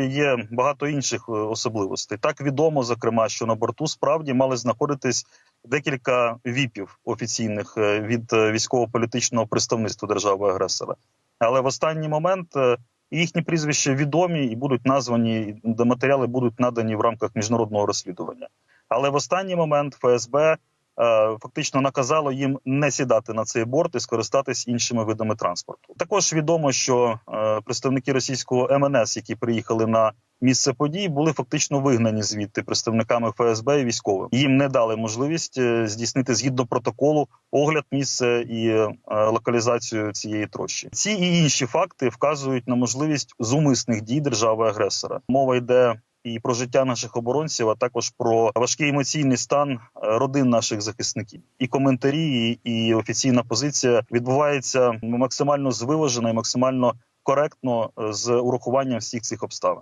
Є багато інших е, особливостей. Так відомо, зокрема, що на борту справді мали знаходитись декілька віпів офіційних е, від е, військово-політичного представництва держави-агресора. Але в останній момент їхні прізвища відомі і будуть названі, матеріали будуть надані в рамках міжнародного розслідування. Але в останній момент ФСБ фактично наказало їм не сідати на цей борт і скористатись іншими видами транспорту. Також відомо, що е, представники російського МНС, які приїхали на місце подій, були фактично вигнані звідти представниками ФСБ і військовим. Їм не дали можливість е, здійснити згідно протоколу огляд місця і е, локалізацію цієї трощі. Ці і інші факти вказують на можливість зумисних дій держави-агресора. Мова йде і про життя наших оборонців, а також про важкий емоційний стан е, родин наших захисників. І коментарі, і, офіційна позиція відбувається максимально звиважено і максимально коректно е, з урахуванням всіх цих обставин.